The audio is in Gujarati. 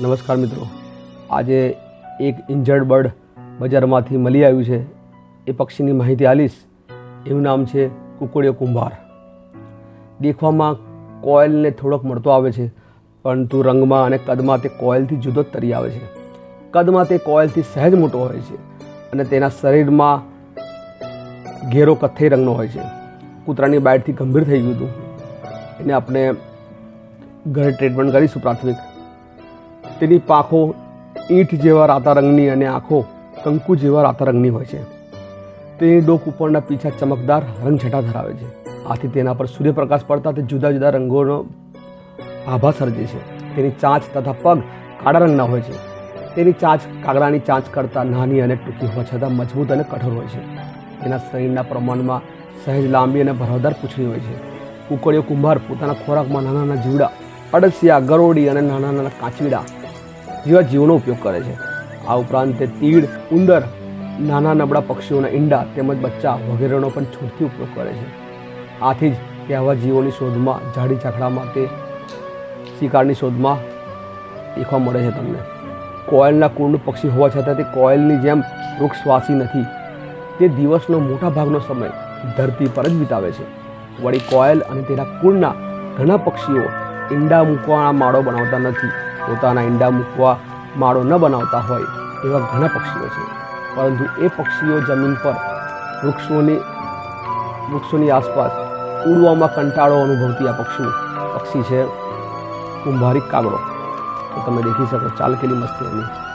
નમસ્કાર મિત્રો. આજે એક ઇન્જર્ડ બર્ડ બજારમાંથી મળી આવ્યું છે. એ પક્ષીની માહિતી આલીશ. એનું નામ છે કુકડીયો કુંભાર. દેખવામાં કોયલને થોડોક મળતો આવે છે, પરંતુ રંગમાં અને કદમાં તે કોયલથી જુદો જ તરી આવે છે. કદમાં તે કોયલથી સહેજ મોટો હોય છે અને તેના શરીરમાં ઘેરો કથ્થઈ રંગનો હોય છે. કૂતરાની બાઇટથી ગંભીર થઈ ગયું હતું. એને આપણે ઘરે ટ્રીટમેન્ટ કરીશું પ્રાથમિક. તેની પાંખો ઈંટ જેવા રાતા રંગની અને આંખો કંકુ જેવા રાતા રંગની હોય છે. તેની ડોક ઉપરના પીછા ચમકદાર રંગછટા ધરાવે છે. આથી તેના પર સૂર્યપ્રકાશ પડતા તે જુદા જુદા રંગોનો આભા સર્જે છે. તેની ચાંચ તથા પગ કાળા રંગના હોય છે. તેની ચાંચ કાગડાની ચાંચ કરતાં નાની અને ટૂંકી હોવા છતાં મજબૂત અને કઠોર હોય છે. તેના શરીરના પ્રમાણમાં સહેજ લાંબી અને ભરાવદાર પૂંછડી હોય છે. કુકડીઓ કુંભાર પોતાના ખોરાકમાં નાના નાના જીવડા અડસિયા ગરોડી અને નાના નાના કાચીડા જેવા જીવોનો ઉપયોગ કરે છે. આ ઉપરાંત તે તીડ, ઉંદર, નાના નબળા પક્ષીઓના ઈંડા તેમજ બચ્ચા વગેરેનો પણ છૂટથી ઉપયોગ કરે છે. આથી જ તે આવા જીવોની શોધમાં ઝાડી ઝાકડામાં તે શિકારની શોધમાં દેખવા મળે છે તમને. કોયલના કુળનું પક્ષી હોવા છતાં તે કોયલની જેમ વૃક્ષવાસી નથી. તે દિવસનો મોટા ભાગનો સમય ધરતી પર જ વિતાવે છે. વળી કોયલ અને તેના કુળના ઘણા પક્ષીઓ ઈંડા મૂકવાના માળો બનાવતા નથી. પોતાના ઈંડા મૂકવા માળો ન બનાવતા હોય એવા ઘણા પક્ષીઓ છે. પરંતુ એ પક્ષીઓ જમીન પર વૃક્ષોની વૃક્ષોની આસપાસ ઉડવામાં કંટાળો અનુભવતી આ પક્ષી પક્ષી છે કુંભારી કાગડો. તો તમે દેખી શકો, ચાલકેલી મસ્તી એની